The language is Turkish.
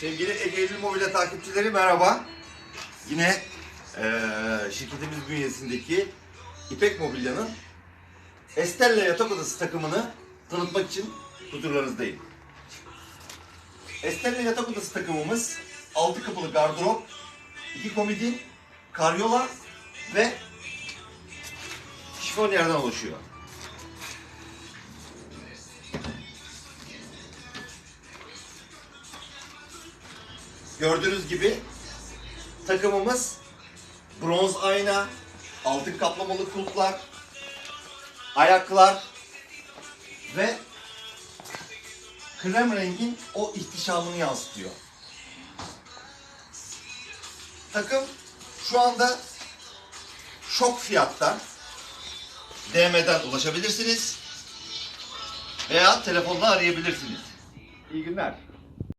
Sevgili Ege'li Mobilya takipçileri merhaba. Yine eee, şirketimiz bünyesindeki İpek Mobilya'nın Estelle yatak odası takımını tanıtmak için huzurlarınızdayım. Estelle yatak odası takımımız 6 kapılı gardırop, 2 komodin, karyola ve şifonyerden oluşuyor. Gördüğünüz gibi takımımız bronz ayna, altın kaplamalı kulplar, ayaklar ve krem rengin o ihtişamını yansıtıyor. Takım şu anda şok fiyatta DM'den ulaşabilirsiniz veya telefonla arayabilirsiniz. İyi günler.